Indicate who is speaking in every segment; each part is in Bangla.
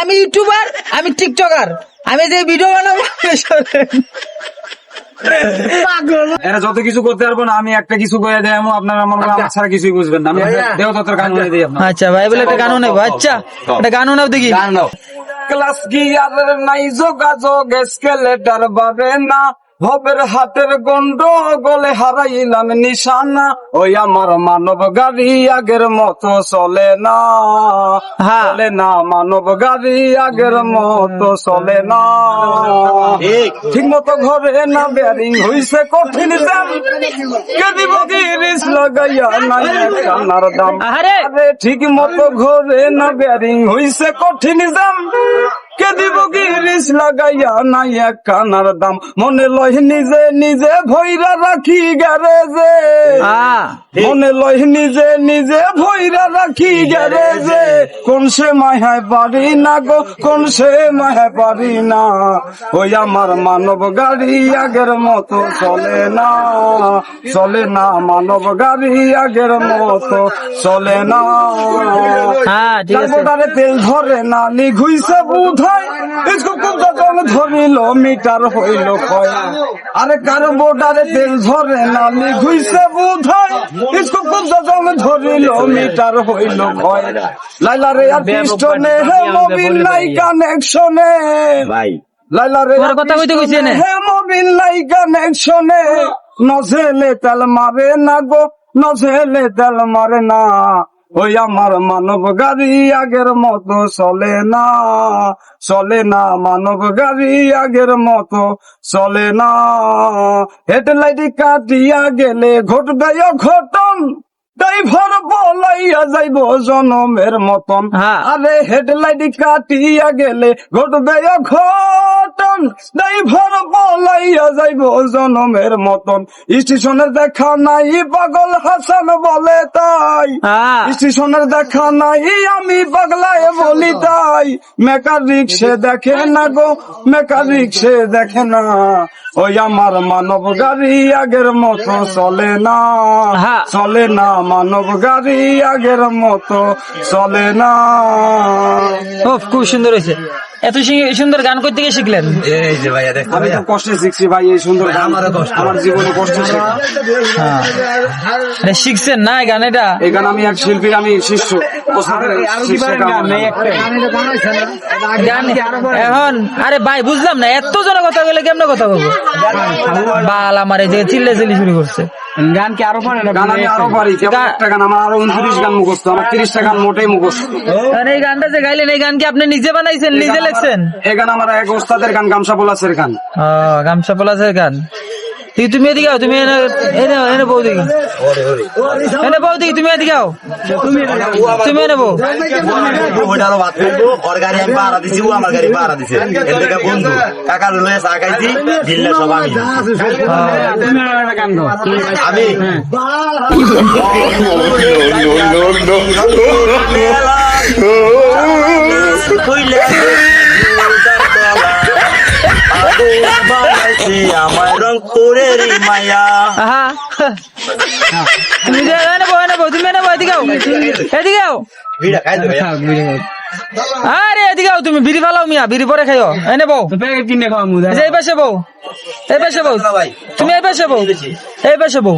Speaker 1: আমি ইউটিউবার আমি টিকটকার। আমি যে ভিডিও বানাবো
Speaker 2: এরা যত কিছু করতে পারব না আমি একটা কিছু করে দেয় আপনার আমার আমার ছাড়া কিছুই বুঝবেন না। আমি গান করে দিই
Speaker 1: আচ্ছা ভাই বলে একটা গানও নেব। আচ্ছা একটা গানও নাও দেখি।
Speaker 2: ক্লাস গিয়ার নাই যোগাযোগ স্কেলেটার বাবে না। ভবের হাতের গন্ড গলে হারাইলাম নিশানা। ওই আমার মানব গাড়ি আগের মতো চলে না।
Speaker 1: হ্যাঁ।
Speaker 2: চলে না মানব গাড়ি আগের মতো চলে না। ঠিক। মতো ঘরে না বেয়ারিং হইছে কঠিন দাম। কে দিব কি লাগাইয়া নাই কানার দাম।
Speaker 1: আরে
Speaker 2: আরে ঠিক মতো ঘরে না বেয়ারিং হইছে কঠিন দাম। কে দিব কি লাগাইয়া? নাই এক কানার দাম। মনে লয় নিজে নিজে ভৈরা রাখি গ্যারেজে। মনে লয় নিজে নিজে ভৈরা রাখি গ্যারেজে কোন সে মাহায় পারি না গো কোন সে মাহায় পারি না। ওই আমার মানব গাড়ি আগের মতো চলে না চলে না মানব গাড়ি আগের মতো চলে না।
Speaker 1: হ্যাঁ ঠিক
Speaker 2: তেল ধরে না নিঘুইছে যখন ধরিল মিটার হইল কয়। আরে কার্বোটারে তেল ধরে না নিঘুইছে যখন ধরিল মিটার হইল কয় লাইলা রে আর পিস্টনে হে মোবিল নাই কানেকশনে।
Speaker 3: ভাই।
Speaker 2: লাইলা
Speaker 1: কথা কইতে কইছে নে।
Speaker 2: হে মোবিল নাই কানেকশনে। নজেলে তেল মারে না গো নজেলে তেল মারে না। ওই আমার মানব গাড়ি আগের মতো চলে না চলে না মানব গাড়ি আগের মতো চলে না। হেডলাইট কাটিয়া গেলে ঘটবে ঘটন ড্রাইভার বলাইয়া যাইব জনমের মতন।
Speaker 1: হ্যাঁ।
Speaker 2: আরে হেডলাইট কাটিয়া গেলে ঘটবে ঘটন ড্রাইভার বলাইয়া যাইব জনমের মতন। স্টেশনের দেখা নাই পাগল হাসান বলে তাই।
Speaker 1: হ্যাঁ।
Speaker 2: স্টেশনের দেখা নাই আমি পাগলায় বলি। তাই। মেকানিক সে দেখে না গো মেকানিক সে দেখে না। ওই আমার মানব গাড়ি আগের মতো চলে না।
Speaker 1: হ্যাঁ।
Speaker 2: চলে না মানব গাড়ি আগের মতো চলে না।
Speaker 1: খুব সুন্দর হয়েছে। এত সুন্দর গান করতে গিয়ে শিখলেন?
Speaker 3: এই যে ভাইয়া দেখো
Speaker 2: আমি তো কষ্টে শিখছি ভাই এই সুন্দর গান।
Speaker 3: আমারও কষ্ট।
Speaker 2: আমার জীবনে কষ্ট শেখা
Speaker 1: হ্যাঁ শিখছেন না এই গান এটা
Speaker 2: এই গান আমি এক শিল্পীর আমি শিষ্য।
Speaker 1: এখন আরে ভাই বুঝলাম না এত জন কথা বলে কেমনে কথা বলব? বাল আমার এই যে চিল্লে চিল্লি শুরু করছে।
Speaker 2: গান কি আরও পারে গান আমি আরও পারি। একটা গান আমার আরও উনত্রিশ গান মুখস্থ আমার তিরিশটা গান মোটেই মুখস্থ।
Speaker 1: এই গানটা যে গাইলেন এই গান কি আপনি নিজে বানাইছেন নিজে লেখছেন?
Speaker 2: এই গান আমার এক ওস্তাদের গান গামছা পোলাসের গান।
Speaker 1: ও গামছা পোলাসের গান। তুমি এদিকে আও, তুমি এনে এনে বউ দিকে এনে বউ দিকে তুমি এদিকে আও। তুমি এনে বউ
Speaker 3: আমি আমার রংপুরের মায়া।
Speaker 1: তুমি এনে বউ এনে বউ তুমি এনে এদিকে এদিকে আও।
Speaker 3: ভিড়া খাই দেবে।
Speaker 1: আরে এদিকে তুমি বিড়ি ফালাও মিয়া বিড়ি পরে খাইও। এনে বউ। এই যে এই পাশে বউ। এই পাশে বউ। তুমি এই পাশে বউ। এই পাশে বউ।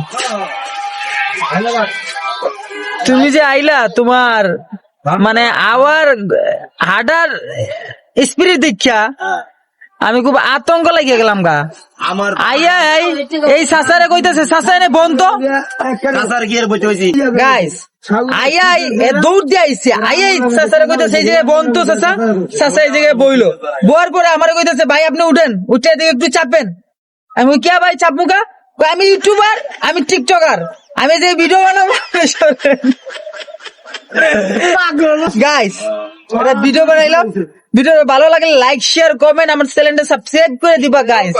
Speaker 1: তুমি যে আইলা তোমার মানে আওয়ার হাডার স্পিরিট দীক্ষা আমি খুব আতঙ্ক লাগিয়ে গেলাম গা।
Speaker 3: আমার
Speaker 1: আইয়া আই এই সাসারে কইতেছে সাসা এনে বন্ধ
Speaker 3: কাসার গিয়ে বসে হয়েছি
Speaker 1: গাইস আইয়া আই এ দৌড় দিয়ে আইছে। আইয়া সাসারে কইতেছে এই জায়গায় বন্ধ সাসা। সাসা এই জায়গায় বইলো। বোয়ার পরে আমারে কইতেছে ভাই আপনি উঠেন উঠে দিয়ে একটু চাপেন। আমি কে ভাই চাপমু কা আমি ইউটিউবার আমি টিকটকার। আমি যে ভিডিও বানাবো গাইস এটা ভিডিও বানাইলাম ভিডিও ভালো লাগলে লাইক শেয়ার কমেন্ট আমার চ্যানেলটা সাবস্ক্রাইব করে দিবা গাইস